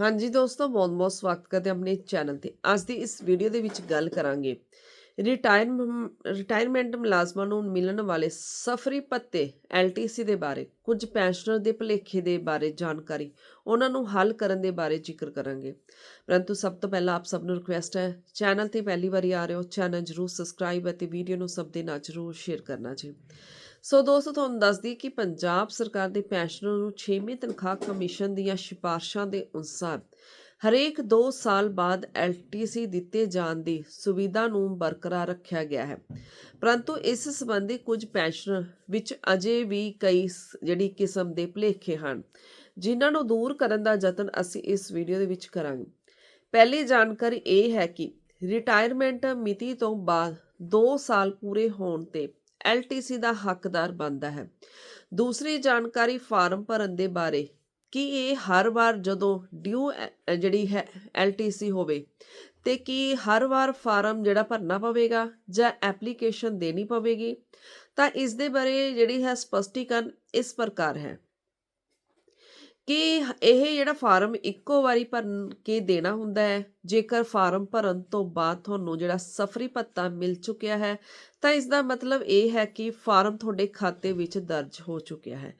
ਹਾਂਜੀ ਦੋਸਤੋ ਬਹੁਤ-ਬਹੁਤ ਸਵਾਗਤ ਕਰਦੇ ਆਪਣੇ ਚੈਨਲ ਤੇ। ਅੱਜ ਦੀ ਇਸ ਵੀਡੀਓ ਦੇ ਵਿੱਚ ਗੱਲ ਕਰਾਂਗੇ ਰਿਟਾਇਰ ਰਿਟਾਇਰਮੈਂਟ ਮੁਲਾਜ਼ਮਾਂ ਨੂੰ ਮਿਲਣ ਵਾਲੇ ਸਫਰੀ ਭੱਤੇ ਐਲਟੀਸੀ ਦੇ ਬਾਰੇ, ਕੁਝ ਪੈਨਸ਼ਨਰ ਦੇ ਭੁਲੇਖੇ ਦੇ ਬਾਰੇ ਜਾਣਕਾਰੀ, ਉਹਨਾਂ ਨੂੰ ਹੱਲ ਕਰਨ ਦੇ ਬਾਰੇ ਜ਼ਿਕਰ ਕਰਾਂਗੇ। ਪਰੰਤੂ ਸਭ ਤੋਂ ਪਹਿਲਾਂ ਆਪ ਸਭ ਨੂੰ ਰਿਕੁਐਸਟ ਹੈ ਚੈਨਲ ਤੇ ਪਹਿਲੀ ਵਾਰੀ ਆ ਰਹੇ ਹੋ ਚੈਨਲ ਜਰੂਰ ਸਬਸਕ੍ਰਾਈਬ ਅਤੇ ਵੀਡੀਓ ਨੂੰ ਸਭ ਦੇ ਨਾਲ ਜਰੂਰ ਸ਼ੇਅਰ ਕਰਨਾ ਜੀ। ਸੋ ਦੋਸਤੋ, ਤੁਹਾਨੂੰ ਦੱਸਦੀ ਕਿ ਪੰਜਾਬ ਸਰਕਾਰ ਦੇ ਪੈਨਸ਼ਨਰ ਨੂੰ 6ਵੀਂ ਤਨਖਾਹ ਕਮਿਸ਼ਨ ਦੀਆਂ ਸਿਫਾਰਸ਼ਾਂ ਦੇ ਅਨੁਸਾਰ ਹਰੇਕ 2 ਸਾਲ ਬਾਅਦ ਐਲਟੀਸੀ ਦਿੱਤੇ ਜਾਣ ਦੀ ਸੁਵਿਧਾ ਨੂੰ ਬਰਕਰਾਰ ਰੱਖਿਆ ਗਿਆ ਹੈ। ਪਰੰਤੂ ਇਸ ਸੰਬੰਧੀ ਕੁਝ ਪੈਨਸ਼ਨ ਵਿੱਚ ਅਜੇ ਵੀ ਕਈ ਜਿਹੜੀ ਕਿਸਮ ਦੇ ਭੁਲੇਖੇ ਹਨ, ਜਿਨ੍ਹਾਂ ਨੂੰ ਦੂਰ ਕਰਨ ਦਾ ਯਤਨ ਅਸੀਂ ਇਸ ਵੀਡੀਓ ਦੇ ਵਿੱਚ ਕਰਾਂਗੇ। ਪਹਿਲੀ ਜਾਣਕਾਰੀ ਇਹ ਹੈ ਕਿ ਰਿਟਾਇਰਮੈਂਟ ਮਿਤੀ ਤੋਂ ਬਾਅਦ 2 ਸਾਲ ਪੂਰੇ ਹੋਣ ਤੇ ਐਲਟੀਸੀ ਦਾ ਹੱਕਦਾਰ ਬਣਦਾ ਹੈ। ਦੂਸਰੀ ਜਾਣਕਾਰੀ ਫਾਰਮ ਭਰਨ ਦੇ ਬਾਰੇ ਕੀ ਇਹ ਹਰ ਵਾਰ ਜਦੋਂ ਡਿਊ ਐ- ਜਿਹੜੀ ਹੈ, ਐਲਟੀਸੀ ਹੋਵੇ ਤੇ ਕੀ ਹਰ ਵਾਰ ਫਾਰਮ ਜਿਹੜਾ ਭਰਨਾ ਪਵੇਗਾ ਜਾਂ ਐਪਲੀਕੇਸ਼ਨ ਦੇਣੀ ਪਵੇਗੀ, ਤਾਂ ਇਸ ਦੇ ਬਾਰੇ ਜਿਹੜੀ ਹੈ ਸਪਸ਼ਟੀਕਰਨ ਇਸ ਪ੍ਰਕਾਰ ਹੈ। ਕਿ ਇਹ ਜਿਹੜਾ ਫਾਰਮ ਇੱਕੋ ਵਾਰੀ ਭਰ ਕੇ ਦੇਣਾ ਹੁੰਦਾ ਹੈ, ਜੇਕਰ ਫਾਰਮ ਭਰਨ ਤੋਂ ਬਾਅਦ ਤੁਹਾਨੂੰ ਜਿਹੜਾ ਸਫਰੀ ਭੱਤਾ ਮਿਲ ਚੁੱਕਿਆ ਹੈ, ਤਾਂ ਇਸ ਦਾ ਮਤਲਬ ਇਹ ਹੈ ਕਿ ਫਾਰਮ ਤੁਹਾਡੇ ਖਾਤੇ ਵਿੱਚ ਦਰਜ ਹੋ ਚੁੱਕਿਆ ਹੈ।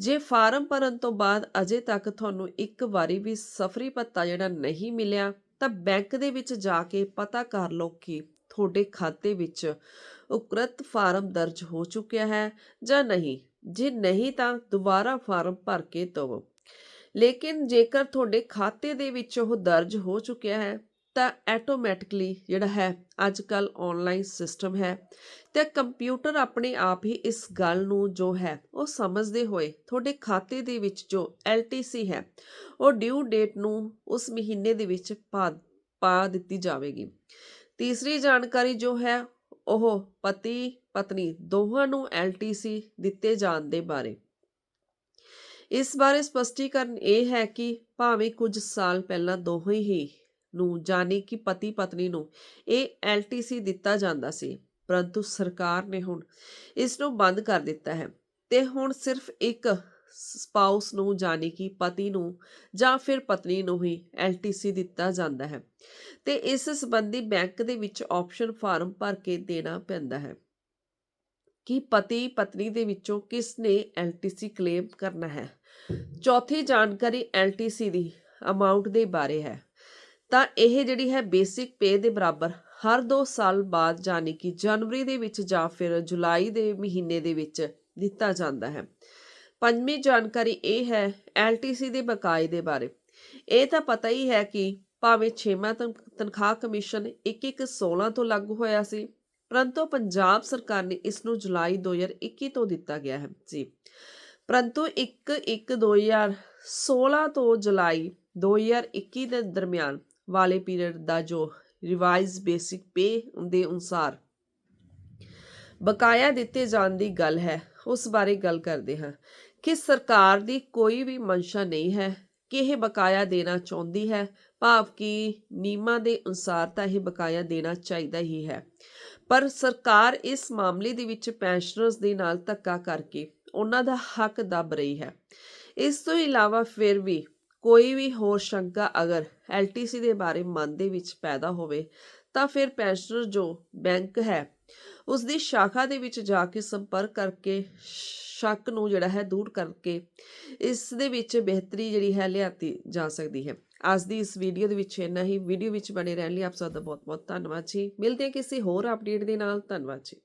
ਜੇ ਫਾਰਮ ਭਰਨ ਤੋਂ ਬਾਅਦ ਅਜੇ ਤੱਕ ਤੁਹਾਨੂੰ ਇੱਕ ਵਾਰੀ ਵੀ ਸਫਰੀ ਭੱਤਾ ਜਿਹੜਾ ਨਹੀਂ ਮਿਲਿਆ, ਤਾਂ ਬੈਂਕ ਦੇ ਵਿੱਚ ਜਾ ਕੇ ਪਤਾ ਕਰ ਲਓ ਕਿ ਤੁਹਾਡੇ ਖਾਤੇ ਵਿੱਚ ਉਕਰਤ ਫਾਰਮ ਦਰਜ ਹੋ ਚੁੱਕਿਆ ਹੈ ਜਾਂ ਨਹੀਂ। ਜੇ ਨਹੀਂ ਤਾਂ ਦੁਬਾਰਾ ਫਾਰਮ ਭਰ ਕੇ ਦਿਓ ਲੇਕਿਨ ਜੇਕਰ ਤੁਹਾਡੇ ਖਾਤੇ ਦੇ ਵਿੱਚ ਉਹ ਦਰਜ ਹੋ ਚੁੱਕਿਆ ਹੈ, ਤਾਂ ਆਟੋਮੈਟਿਕਲੀ ਜਿਹੜਾ ਹੈ ਅੱਜ ਕੱਲ ਆਨਲਾਈਨ ਸਿਸਟਮ ਹੈ ਤੇ ਕੰਪਿਊਟਰ ਆਪਣੇ ਆਪ ਹੀ ਇਸ ਗੱਲ ਨੂੰ ਜੋ ਹੈ, ਉਹ ਸਮਝਦੇ ਹੋਏ ਤੁਹਾਡੇ ਖਾਤੇ ਦੇ ਵਿੱਚ ਜੋ LTC ਹੈ, ਉਹ ਡਿਊ ਡੇਟ ਨੂੰ ਉਸ ਮਹੀਨੇ ਦੇ ਵਿੱਚ ਪਾ ਪਾ ਦਿੱਤੀ ਜਾਵੇਗੀ। ਤੀਸਰੀ ਜਾਣਕਾਰੀ ਜੋ ਹੈ, ਉਹ ਪਤੀ ਪਤਨੀ ਦੋਹਾਂ ਨੂੰ LTC ਦਿੱਤੇ ਜਾਣ ਦੇ ਬਾਰੇ। ਇਸ ਬਾਰੇ ਸਪਸ਼ਟੀਕਰਨ ਇਹ ਹੈ ਕਿ ਭਾਵੇਂ ਕੁਝ ਸਾਲ ਪਹਿਲਾਂ ਦੋਹੇ ਹੀ ਨੂੰ ਜਾਣੀ ਕਿ ਪਤੀ ਪਤਨੀ ਨੂੰ ਇਹ ਐਲਟੀਸੀ ਦਿੱਤਾ ਜਾਂਦਾ ਸੀ, ਪਰੰਤੂ ਸਰਕਾਰ ਨੇ ਹੁਣ ਇਸ ਨੂੰ ਬੰਦ ਕਰ ਦਿੱਤਾ ਹੈ ਤੇ ਹੁਣ ਸਿਰਫ ਇੱਕ ਸਪਾਊਸ ਨੂੰ ਜਾਣੀ ਕਿ ਪਤੀ ਨੂੰ ਜਾਂ ਫਿਰ ਪਤਨੀ ਨੂੰ ਹੀ ਐਲਟੀਸੀ ਦਿੱਤਾ ਜਾਂਦਾ ਹੈ ਤੇ ਇਸ ਸੰਬੰਧੀ ਬੈਂਕ ਦੇ ਵਿੱਚ ਆਪਸ਼ਨ ਫਾਰਮ ਭਰ ਕੇ ਦੇਣਾ ਪੈਂਦਾ ਹੈ। ਕਿ ਪਤੀ ਪਤਨੀ ਦੇ ਵਿੱਚੋਂ ਕਿਸ ਨੇ ਐਲਟੀਸੀ ਕਲੇਮ ਕਰਨਾ ਹੈ? ਚੌਥੀ ਜਾਣਕਾਰੀ ਐਲਟੀਸੀ ਦੀ ਅਮਾਉਂਟ ਦੇ ਬਾਰੇ ਹੈ। ਤਾਂ ਇਹ ਜਿਹੜੀ ਹੈ ਬੇਸਿਕ ਪੇ ਦੇ ਬਰਾਬਰ ਹਰ 2 ਸਾਲ ਬਾਅਦ ਯਾਨੀ ਕਿ ਜਨਵਰੀ ਦੇ ਵਿੱਚ ਜਾਂ ਫਿਰ ਜੁਲਾਈ ਦੇ ਮਹੀਨੇ ਦੇ ਵਿੱਚ ਦਿੱਤਾ ਜਾਂਦਾ ਹੈ। ਪੰਜਵੀਂ ਜਾਣਕਾਰੀ ਇਹ ਹੈ ਐਲਟੀਸੀ ਦੇ ਬਕਾਏ ਦੇ ਬਾਰੇ। ਇਹ ਤਾਂ ਪਤਾ ਹੀ ਹੈ ਕਿ ਭਾਵੇਂ 6ਵਾਂ ਤਨਖਾਹ ਕਮਿਸ਼ਨ 1116 ਤੋਂ ਲਾਗੂ ਹੋਇਆ ਸੀ ਪਰੰਤੂ ਪੰਜਾਬ ਸਰਕਾਰ ਨੇ ਇਸ ਨੂੰ ਜੁਲਾਈ 2021 ਤੋਂ ਦਿੱਤਾ ਗਿਆ ਹੈ। ਜੀ। ਪਰੰਤੂ 1/1/2016 ਤੋਂ ਜੁਲਾਈ 2021 ਦੇ ਦਰਮਿਆਨ ਵਾਲੇ ਪੀਰੀਅਡ ਦਾ ਜੋ ਰਿਵਾਈਜ਼ ਬੇਸਿਕ ਪੇ ਦੇ ਅਨੁਸਾਰ ਬਕਾਇਆ ਦਿੱਤੇ ਜਾਣ ਦੀ ਗੱਲ ਹੈ, ਉਸ ਬਾਰੇ ਗੱਲ ਕਰਦੇ ਹਾਂ। ਕਿ ਸਰਕਾਰ ਦੀ ਕੋਈ ਵੀ ਮਨਸ਼ਾ ਨਹੀਂ ਹੈ ਕਿ ਇਹ ਬਕਾਇਆ ਦੇਣਾ ਚਾਹੁੰਦੀ ਹੈ, ਭਾਵ ਕਿ ਨਿਯਮਾਂ ਦੇ ਅਨੁਸਾਰ ਤਾਂ ਇਹ ਬਕਾਇਆ ਦੇਣਾ ਚਾਹੀਦਾ ਹੀ ਹੈ। ਪਰ ਸਰਕਾਰ ਇਸ ਮਾਮਲੇ ਦੇ ਵਿੱਚ ਪੈਨਸ਼ਨਰਸ ਦੇ ਨਾਲ ਧੱਕਾ ਕਰਕੇ ਉਹਨਾਂ ਦਾ ਹੱਕ ਦੱਬ ਰਹੀ ਹੈ। ਇਸ ਤੋਂ ਇਲਾਵਾ ਫਿਰ ਵੀ ਕੋਈ ਵੀ ਹੋਰ ਸ਼ੰਕਾ ਅਗਰ ਐਲਟੀਸੀ ਦੇ ਬਾਰੇ ਮਨ ਦੇ ਵਿੱਚ ਪੈਦਾ ਹੋਵੇ, ਤਾਂ ਫਿਰ ਪੈਨਸ਼ਨਰ ਜੋ ਬੈਂਕ ਹੈ ਉਸ ਦੀ ਸ਼ਾਖਾ ਦੇ ਵਿੱਚ ਜਾ ਕੇ ਸੰਪਰਕ ਕਰਕੇ ਸ਼ੱਕ ਨੂੰ ਜਿਹੜਾ ਹੈ ਦੂਰ ਕਰਕੇ ਇਸ ਦੇ ਵਿੱਚ ਬਿਹਤਰੀ ਜਿਹੜੀ ਹੈ ਲਿਆਤੀ ਜਾ ਸਕਦੀ ਹੈ। ਅੱਜ ਦੀ ਇਸ ਵੀਡੀਓ ਦੇ ਵਿੱਚ ਇੰਨਾ ਹੀ। ਵੀਡੀਓ ਵਿੱਚ ਬਣੇ ਰਹਿਣ ਲਈ ਆਪ ਸਭ ਦਾ ਬਹੁਤ ਬਹੁਤ ਧੰਨਵਾਦ ਜੀ। ਮਿਲਦੇ ਹਾਂ ਕਿਸੇ ਹੋਰ ਅਪਡੇਟ ਦੇ ਨਾਲ। ਧੰਨਵਾਦ ਜੀ।